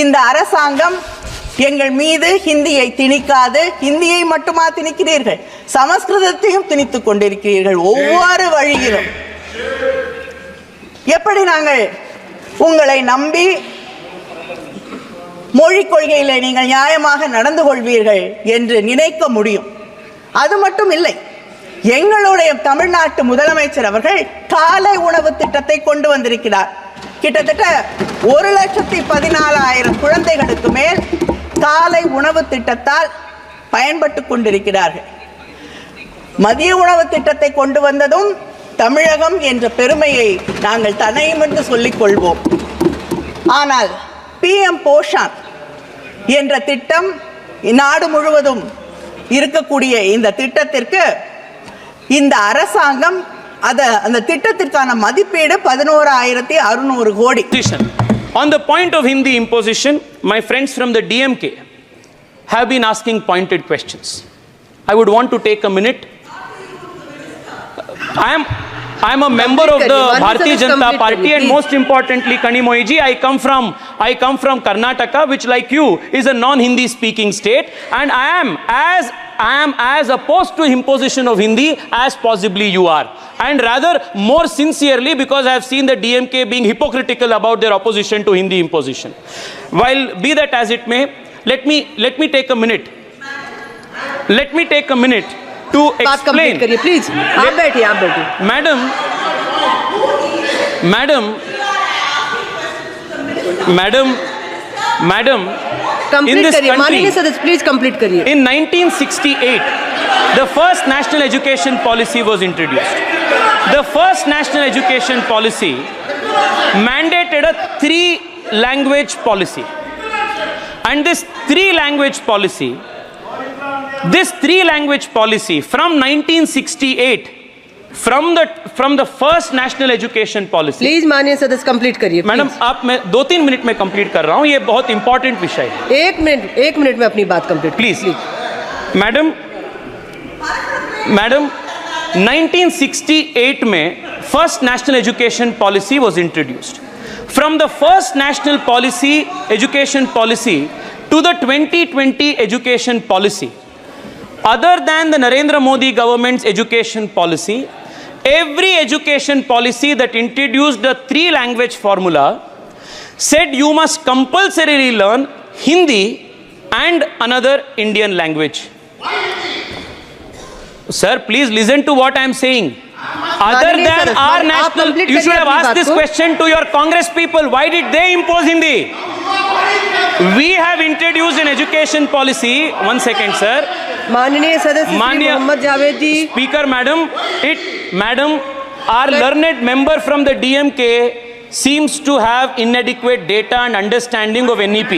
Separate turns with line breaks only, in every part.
இந்த அரசாங்கம் எங்கள் மீது ஹிந்தியை திணிக்காது ஹிந்தியை மட்டுமா திணிக்கிறீர்கள்? சமஸ்கிருதத்தையும் திணித்துக் கொண்டிருக்கிறீர்கள் ஒவ்வொரு வழியிலும். எப்படி நாங்கள் உங்களை நம்பி மொழிக் கொள்கையிலே நீங்கள் நியாயமாக நடந்து கொள்வீர்கள் என்று நினைக்க முடியும்? அது மட்டும் இல்லை எங்களுடைய தமிழ்நாட்டு முதலமைச்சர் அவர்கள் காலை உணவு திட்டத்தை கொண்டு வந்திருக்கிறார். கிட்டத்தட்ட ஒரு லட்சத்தி பதினேழு காலை உணவு திட்டத்தால் பயன்பட்டு கொண்டிருக்கிறார்கள். மதிய உணவு திட்டத்தை கொண்டு வந்ததும் தமிழகம் என்ற பெருமையை நாங்கள் தனையும் என்று சொல்லிக் கொள்வோம். ஆனால் பிஎம் போஷான் என்ற திட்டம் நாடு முழுவதும் இருக்கக்கூடிய இந்த திட்டத்திற்கு இந்த அரசாங்கம் அதை அந்த திட்டத்திற்கான மதிப்பீடு பதினோராயிரத்தி அறுநூறு கோடி.
On the point of Hindi imposition, my friends from the DMK have been asking pointed questions. I would want to take a minute. I am I am a member of the Bharatiya Janata Party and most importantly Kanimoyi ji I come from I come from Karnataka which like you is a non-Hindi speaking state and I am as I am as opposed to imposition of Hindi as possibly you are and rather more sincerely because I have seen the DMK being hypocritical about their opposition to Hindi imposition. While be that as it may, let me let me take a minute. Let me take a minute to explain
करिए please आप बैठिए आप बैठिए।
Madam madam madam madam
please
complete
करिए
in 1968 the first national education policy was introduced the first national education policy mandated a three language policy and this three language policy this three language policy from 1968, from the, from the first national education policy,
please माननीय सदस्य complete करिए
madam
please.
आप मैं दो तीन minute में complete कर रहा हूं ये बहुत इंपॉर्टेंट विषय है
एक मिनट एक मिनट में अपनी बात कंप्लीट
प्लीज मैडम मैडम 1968 में first national education policy was introduced from the first national policy education policy to the 2020 education policy other than the Narendra Modi government's education policy, every education policy that introduced the three language formula said you must compulsorily learn Hindi and another Indian language. Sir, please listen to what I am saying. Other than our national, you should have asked this question to your Congress people. Why did they impose Hindi? We have introduced an education policy. One second, sir.
माननीय सदस्य श्री
माननीय
मोहम्मद जावेद जी
Speaker, madam, it, madam, our learned member from the DMK seems to have inadequate data and understanding of NEP.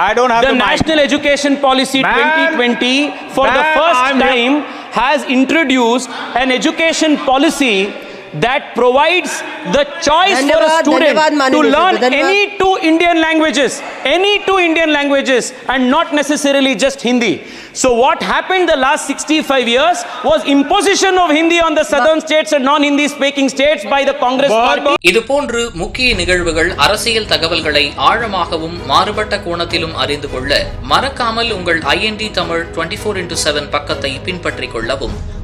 I don't have
The
the, mic.
National Education Policy
Ma'am,
2020 for the
ma'am,
first
I'm
time has introduced an education policy that provides the choice for a student to learn any two Indian languages, any two Indian languages, and not necessarily just Hindi. So, what happened the last 65 years was imposition of Hindi on the southern states and non Hindi speaking states by the Congress party.
இதுபோன்று முக்கிய நிகழ்வுகள் அரசியல் தகவல்களை ஆழமாகவும் மாறுபட்ட கோணத்திலும் அறிந்து கொள்ள மறக்காமல் உங்கள் IND Tamil twenty four into seven பக்கத்தை பின்பற்றிக் கொள்ளவும்